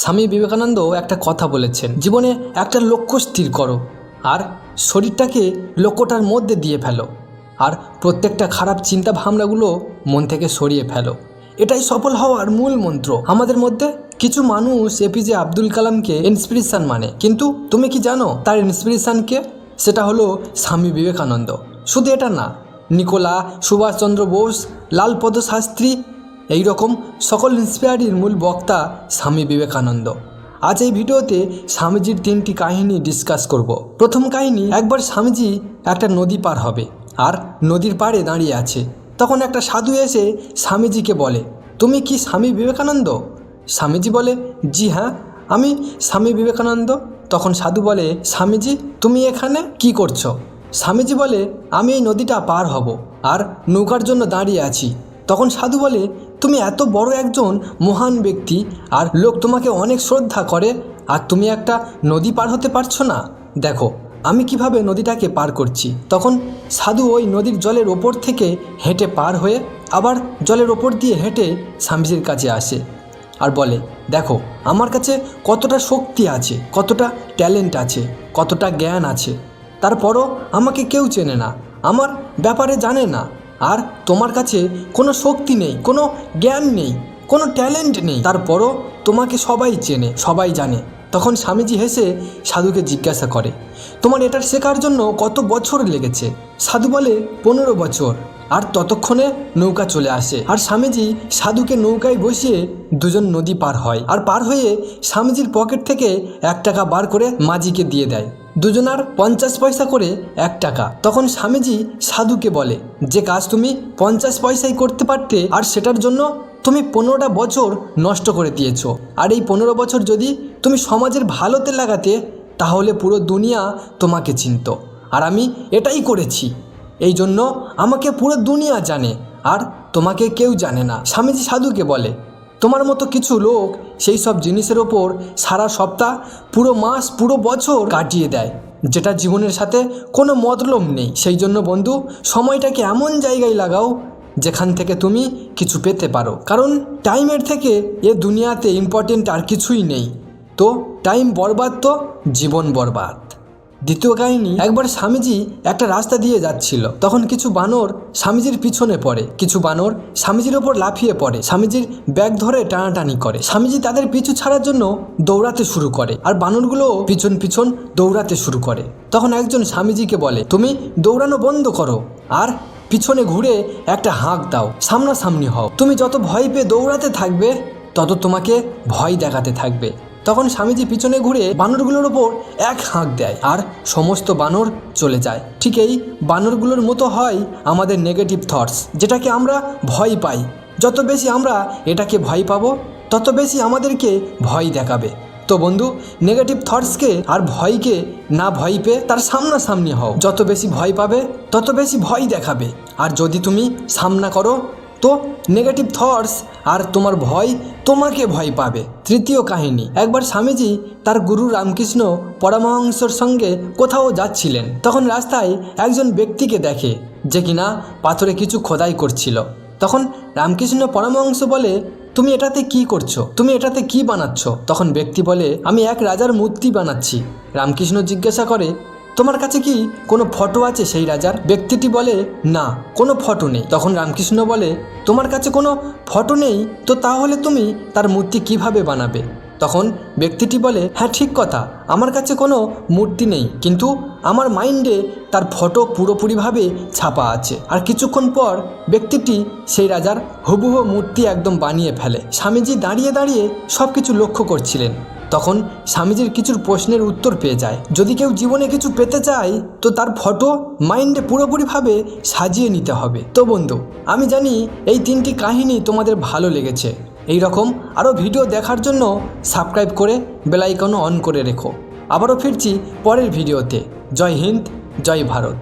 স্বামী বিবেকানন্দ একটা কথা বলেছেন, জীবনে একটা লক্ষ্য স্থির করো, আর শরীরটাকে লক্ষ্যটার মধ্যে দিয়ে ফেলো, আর প্রত্যেকটা খারাপ চিন্তা ভাবনাগুলো মন থেকে সরিয়ে ফেলো। এটাই সফল হওয়ার মূল মন্ত্র। আমাদের মধ্যে কিছু মানুষ এপিজে আব্দুল কালামকে ইন্সপিরেশান মানে। কিন্তু তুমি কি জানো, তার ইন্সপিরেশানকে সেটা হলো স্বামী বিবেকানন্দ। শুধু এটা না, নিকোলা, সুভাষচন্দ্র বোস লালপদ শাস্ত্রী এই রকম সকল ইন্সপায়ারির মূল বক্তা স্বামী বিবেকানন্দ। আজ এই ভিডিওতে স্বামীজির তিনটি কাহিনী ডিসকাস করব। প্রথম কাহিনী, একবার স্বামীজি একটা নদী পার হবে আর নদীর পাড়ে দাঁড়িয়ে আছে। তখন একটা সাধু এসে স্বামীজিকে বলে, তুমি কি স্বামী বিবেকানন্দ? স্বামীজি বলে, জি হ্যাঁ আমি স্বামী বিবেকানন্দ। তখন সাধু বলে, স্বামীজি, তুমি এখানে কি করছ? স্বামীজি বলে, আমি এই নদীটা পার হব আর নৌকার জন্য দাঁড়িয়ে আছি। তখন সাধু বলে, তুমি এত বড় একজন মহান ব্যক্তি, আর লোক তোমাকে অনেক শ্রদ্ধা করে, আর তুমি একটা নদী পার হতে পারছ না। দেখো, আমি কীভাবে নদীটাকে পার করছি? তখন সাধু ওই নদীর জলের ওপর থেকে হেঁটে পার হয়ে আবার জলের ওপর দিয়ে হেঁটে স্বামীজির কাছে আসে আর বলে, দেখো, আমার কাছে কতটা শক্তি আছে, কতটা ট্যালেন্ট আছে, কতটা জ্ঞান আছে। তারপরও আমাকে কেউ চেনে না, আমার ব্যাপারে জানে না। আর তোমার কাছে কোনো শক্তি নেই, কোনো জ্ঞান নেই, কোনো ট্যালেন্ট নেই। তারপরও তোমাকে সবাই চেনে, সবাই জানে। তখন স্বামীজি হেসে সাধুকে জিজ্ঞাসা করে, তোমার এটার শেখার জন্য কত বছর লেগেছে? সাধু বলে, পনেরো বছর। আর ততক্ষণে নৌকা চলে আসে। আর স্বামীজি সাধুকে নৌকায় বসিয়ে দুজন নদী পার হয়। আর পার হয়ে স্বামীজির পকেট থেকে এক টাকা বার করে মাঝিকে দিয়ে দেয়। দুজনার পঞ্চাশ পয়সা করে এক টাকা। তখন স্বামীজি সাধুকে বলে, যে কাজ তুমি পঞ্চাশ পয়সায় করতে পারতে আর সেটার জন্য তুমি পনেরোটা বছর নষ্ট করে দিয়েছ। আর এই পনেরো বছর যদি তুমি সমাজের ভালোতে লাগাতে, তাহলে পুরো দুনিয়া তোমাকে চিনত। আর আমি এটাই করেছি। এই জন্য আমাকে পুরো দুনিয়া জানে, আর তোমাকে কেউ জানে না। স্বামীজি সাধুকে বলে তোমার মতো কিছু লোক সেই সব জিনিসের ওপর সারা সপ্তাহ, পুরো মাস, পুরো বছর কাটিয়ে দেয়, যেটা জীবনের সাথে কোনো মতলব নেই। সেই জন্য বন্ধু, সময়টাকে এমন জায়গায় লাগাও যেখান থেকে তুমি কিছু পেতে পারো। কারণ টাইমের থেকে এ দুনিয়াতে ইম্পর্টেন্ট আর কিছুই নেই। তো, টাইম বরবাদ তো, জীবন বরবাদ। দ্বিতীয় কাহিনী, একবার স্বামীজি একটা রাস্তা দিয়ে যাচ্ছিল। তখন কিছু বানর স্বামীজির পিছনে পড়ে। কিছু বানর স্বামীজির ওপর লাফিয়ে পড়ে। স্বামীজির ব্যাগ ধরে টানাটানি করে। স্বামীজি তাদের পিছু ছাড়ার জন্য দৌড়াতে শুরু করে আর বানরগুলো পিছন পিছন দৌড়াতে শুরু করে। তখন একজন স্বামীজিকে বলে, তুমি দৌড়ানো বন্ধ করো আর পিছনে ঘুরে একটা হাঁক দাও। সামনাসামনি হও। তুমি যত ভয় পেয়ে দৌড়াতে থাকবে, তত তোমাকে ভয় দেখাতে থাকবে। তখন স্বামীজি পিছনে ঘুরে বানরগুলোর ওপর এক হাঁক দেয় আর সমস্ত বানর চলে যায়। ঠিক এই বানরগুলোর মতো হয় আমাদের নেগেটিভ থটস যেটাকে আমরা ভয় পাই। যত বেশি আমরা এটাকে ভয় পাবো, তত বেশি আমাদেরকে ভয় দেখাবে। তো বন্ধু নেগেটিভ থটসকে আর ভয়কে না ভয় পেয়ে তার সামনাসামনি হও। যত বেশি ভয় পাবে, তত বেশি ভয় দেখাবে। আর যদি তুমি সামনা করো তো নেগেটিভ থটস আর তোমার ভয় তোমাকে ভয় পাবে। তৃতীয় কাহিনী, একবার স্বামীজি তার গুরু রামকৃষ্ণ পরমহংসর সঙ্গে কোথাও যাচ্ছিলেন, তখন রাস্তায় একজন ব্যক্তিকে দেখে, যে কিনা পাথরে কিছু খোদাই করছিল। তখন রামকৃষ্ণ পরমহংস বলে, তুমি এটাতে কি করছ? তুমি এটাতে কি বানাচ্ছ? তখন ব্যক্তি বলে, আমি এক রাজার মূর্তি বানাচ্ছি। রামকৃষ্ণ জিজ্ঞাসা করে তোমার কাছে কি কোনো ফটো আছে সেই রাজার? ব্যক্তিটি বলে, না, কোনো ফটো নেই। তখন রামকৃষ্ণ বলে, তোমার কাছে কোনো ফটো নেই? তো তাহলে তুমি তার মূর্তি কীভাবে বানাবে? তখন ব্যক্তিটি বলে হ্যাঁ ঠিক কথা। আমার কাছে কোনো মূর্তি নেই, কিন্তু আমার মাইন্ডে তার ফটো পুরোপুরিভাবে ছাপা আছে। আর কিছুক্ষণ পর ব্যক্তিটি সেই রাজার হুবহু মূর্তি একদম বানিয়ে ফেলে। স্বামীজি দাঁড়িয়ে দাঁড়িয়ে সব কিছু লক্ষ্য করছিলেন। তখন স্বামীজির কিছুর প্রশ্নের উত্তর পেয়ে যায়। যদি কেউ জীবনে কিছু পেতে চায়, তো তার ফটো মাইন্ডে পুরোপুরিভাবে সাজিয়ে নিতে হবে। তো বন্ধু, আমি জানি এই তিনটি কাহিনী তোমাদের ভালো লেগেছে। এই রকম আরও ভিডিও দেখার জন্য সাবস্ক্রাইব করে বেলাইকনও অন করে রেখো। আবারও ফিরছি পরের ভিডিওতে। জয় হিন্দ, জয় ভারত।